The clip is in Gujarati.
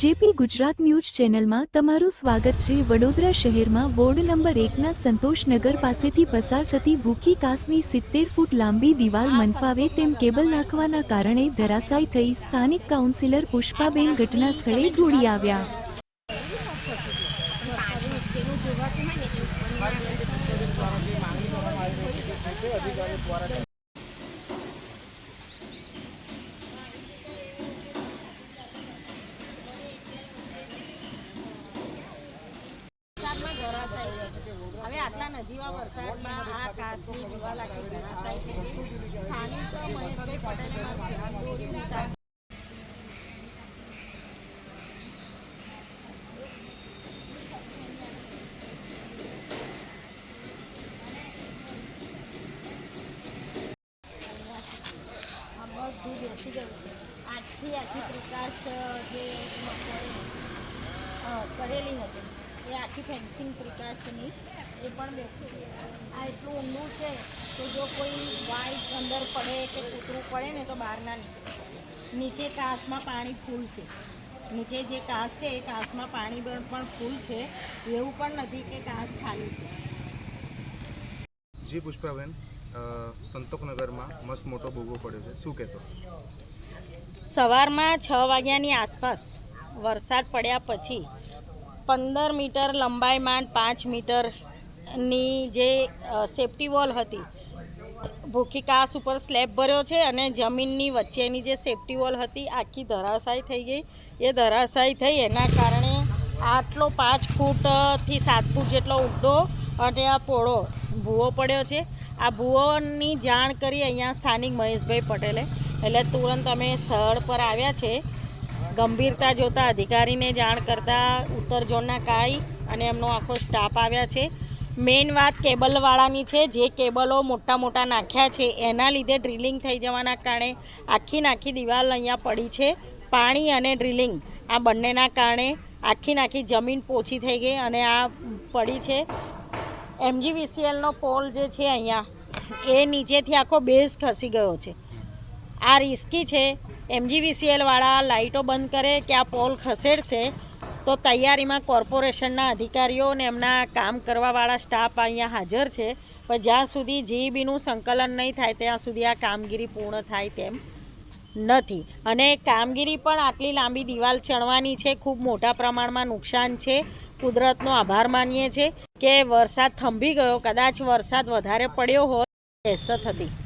જેપી ગુજરાત ન્યૂઝ ચેનલમાં તમારું સ્વાગત છે. વડોદરા શહેરમાં વોર્ડ નંબર એકના સંતોષનગર પાસેથી પસાર થતી ભૂખી કાસની સિત્તેર ફૂટ લાંબી દિવાલ મનફાવે તેમ કેબલ નાખવાના કારણે ધરાશાય થઈ સ્થાનિક કાઉન્સિલર પુષ્પાબેન ઘટના સ્થળે દોડી આવ્યા. અધિકારી નીચેનું જોવાતું હોય ને એટલે ઉપરના વરસાદમાં ધરાશાયી રહે. હવે આટલા નજીવા વરસાદમાં આ કાચની દિવાલ આખી ધરાશાયી થઈ સ્થાનિક મહેશભાઈ પટેલે છે. પ્રકાશ જે કરેલી હતી, એ આખી ફેન્સિંગ પ્રકાશની એ પણ બેસી આ એટલું ઊંડું છે કે જો કોઈ વાઇટ અંદર પડે કે કૂતરું પડે ને તો બહાર ના નીકળે. નીચે કાસમાં પાણી ફૂલ છે. નીચે જે કાસ છે એ કાસમાં પાણી પણ પણ ફૂલ છે. એવું પણ નથી કે કાસ ખાલી છે. જી પુષ્પાબેન સંતોકનગરમાં મસ્ત મોટો ભોગવો પડ્યો છે. શું કહેશો? સવારમાં છ વાગ્યાની આસપાસ વરસાદ પડ્યા પછી પંદર મીટર લંબાઈમાં પાંચ મીટરની જે સેફટી વોલ હતી, ભૂખી કાસ ઉપર સ્લેબ ભર્યો છે અને જમીનની વચ્ચેની જે સેફટી વોલ હતી, આખી ધરાશાયી થઈ ગઈ. એ ધરાશાયી થઈ એના કારણે આટલો પાંચ ફૂટથી સાત ફૂટ જેટલો ઊંડો અને આ પોળો ભૂવો પડ્યો છે. આ ભૂવોની જાણ કરી અહીંયા સ્થાનિક મહેશભાઈ પટેલે. એટલે તુરંત અમે સ્થળ પર આવ્યા છે. ગંભીરતા જોતા અધિકારીને જાણ કરતાં ઉત્તર ઝોનના કાઈ અને એમનો આખો સ્ટાફ આવ્યા છે. મેઇન વાત કેબલવાળાની છે. જે કેબલો મોટા મોટા નાખ્યા છે, એના લીધે ડ્રિલિંગ થઈ જવાના કારણે આખી નાખી દિવાલ અહીંયા પડી છે. પાણી અને ડ્રિલિંગ આ બંનેના કારણે આખી નાખી જમીન પોચી થઈ ગઈ અને આ પડી છે. એમજીવીસીએલનો પોલ જે છે અહીંયા, એ નીચેથી આખો બેઝ ખસી ગયો છે. આ રિસ્કી છે. એમજીવીસીએલવાળા લાઇટો બંધ કરે કે આ પોલ ખસેડશે તો તૈયારીમાં કોર્પોરેશનના અધિકારીઓ અને એમના કામ કરવાવાળા સ્ટાફ અહીંયા હાજર છે. પણ જ્યાં સુધી જીઈબીનું સંકલન નહીં થાય, ત્યાં સુધી આ કામગીરી પૂર્ણ થાય તેમ નથી. અને કામગીરી પણ આટલી લાંબી દિવાલ ચણવાની છે, ખૂબ મોટા પ્રમાણમાં નુકસાન છે. કુદરતનો આભાર માનીએ છીએ કે વરસાદ થંભી ગયો. કદાચ વરસાદ વધારે પડ્યો હોત દહેશત હતી